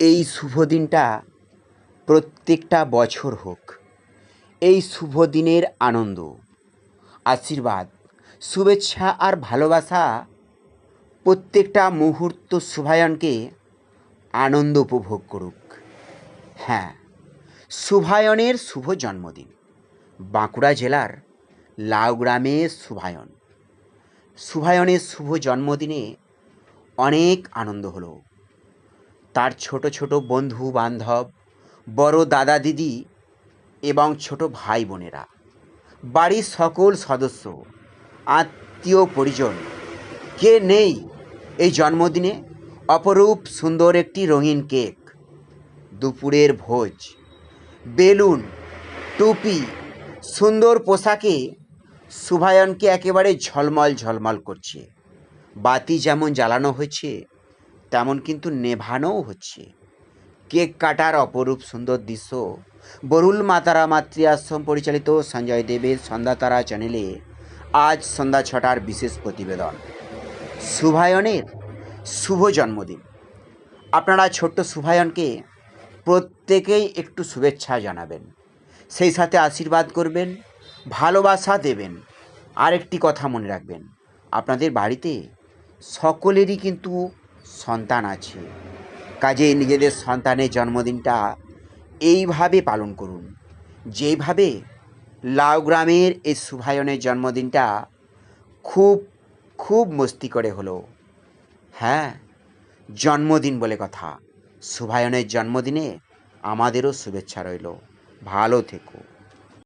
এই শুভ দিনটা প্রত্যেকটা বছর হোক। এই শুভ দিনের আনন্দ, আশীর্বাদ, শুভেচ্ছা আর ভালোবাসা প্রত্যেকটা মুহূর্ত শুভায়নকে আনন্দ উপভোগ করুক। হ্যাঁ শুভায়নের শুভ জন্মদিন, বাঁকুড়া জেলার লাউগ্রামে শুভায়ন। শুভায়নের শুভ জন্মদিনে অনেক আনন্দ হলো। তার ছোট ছোট বন্ধু বান্ধব, বড় দাদা দিদি এবং ছোট ভাই বোনেরা। বাড়ির সকল সদস্য, আত্মীয় পরিজন, কে নেই এই জন্মদিনে? অপরূপ সুন্দর একটি রঙিন কেক, দুপুরের ভোজ, বেলুন, টুপি, সুন্দর পোশাকে শুভায়নকে একেবারে ঝলমল ঝলমল করছে। বাতি যেমন জ্বালানো হয়েছে তেমন কিন্তু নেভানোও হচ্ছে। কেক কাটার অপরূপ সুন্দর দৃশ্য। বরুল মাতারা মাতৃ আশ্রম পরিচালিত সঞ্জয় দেবের সন্ধ্যাতারা চ্যানেলে আজ সন্ধ্যা ছটার বিশেষ প্রতিবেদন। শুভায়নের শুভ জন্মদিন। আপনারা ছোট্ট শুভায়নকে প্রত্যেকেই একটু শুভেচ্ছা জানাবেন। সেই সাথে আশীর্বাদ করবেন, ভালোবাসা দেবেন। আরেকটি কথা মনে রাখবেন, আপনাদের বাড়িতে সকলেরই কিন্তু সন্তান আছে। কাজে নিজেদের সন্তানের জন্মদিনটা এইভাবে পালন করুন। যেইভাবে লাউ গ্রামের এই শুভায়নের জন্মদিনটা খুব খুব মস্তি করে হলো। হ্যাঁ জন্মদিন বলে কথা। শুভায়নের জন্মদিনে আমাদেরও শুভেচ্ছা রইল। ভালো থেকো।